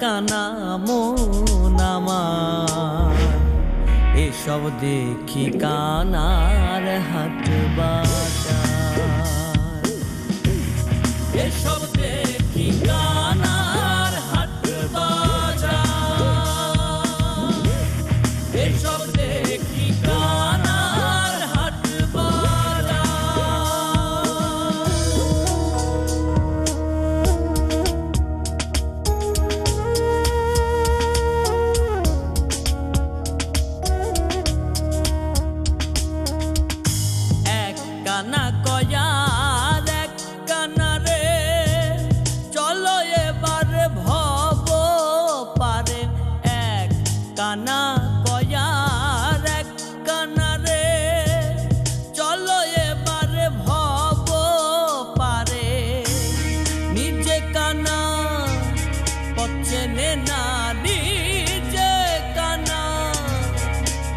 কানা মন এসব দেখি কানার হাত বাজার এসব দেখি কানার হাত বাজার এসব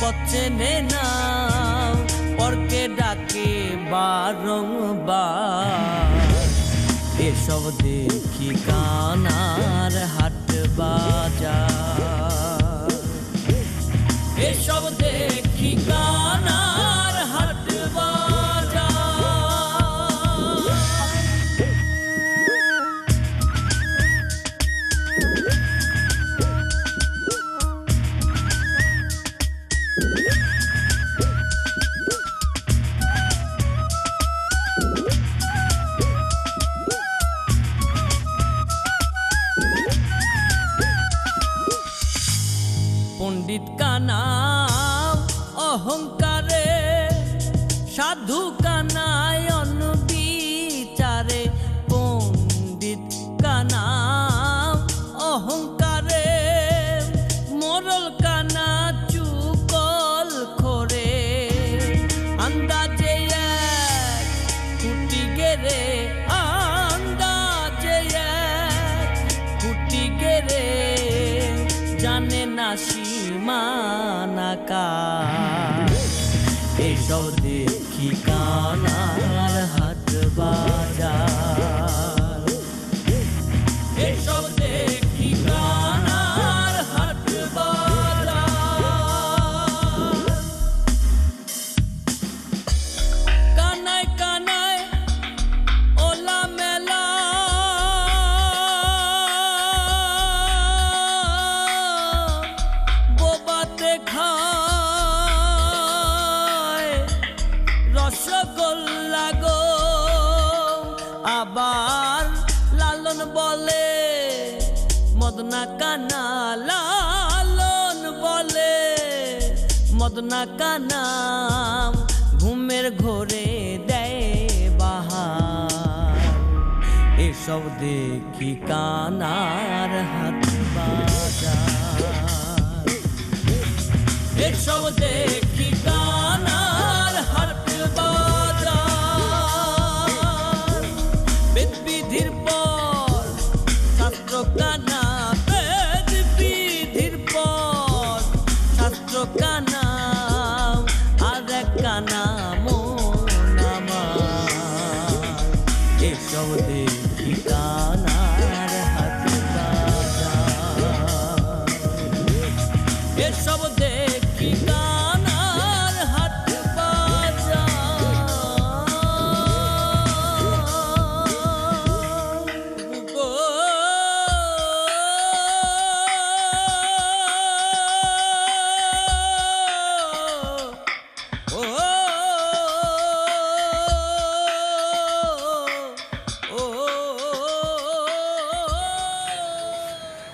পচেনে না পরকে ডাকে বারংবার। এসব দেখি কানার হাট সাধু কানায়ন বিচারে পণ্ডিত কানা অহংকারে মোরল কানা চুকল খোরে। আন্দাজে এক কুটি গেরে আন্দাজে এক কুটি গেরে জানে না সীমানাকা এসব দেখি কানার হাট আবার লালন বলে, মদনা কানা লালন বলে, মদনা কানা ঘুমের ঘোরে দেয় বাহার। এসব দেখি কানার হাত বাজার। এসব দেখি জগতের ঠিকানার হাতে এসব দেখি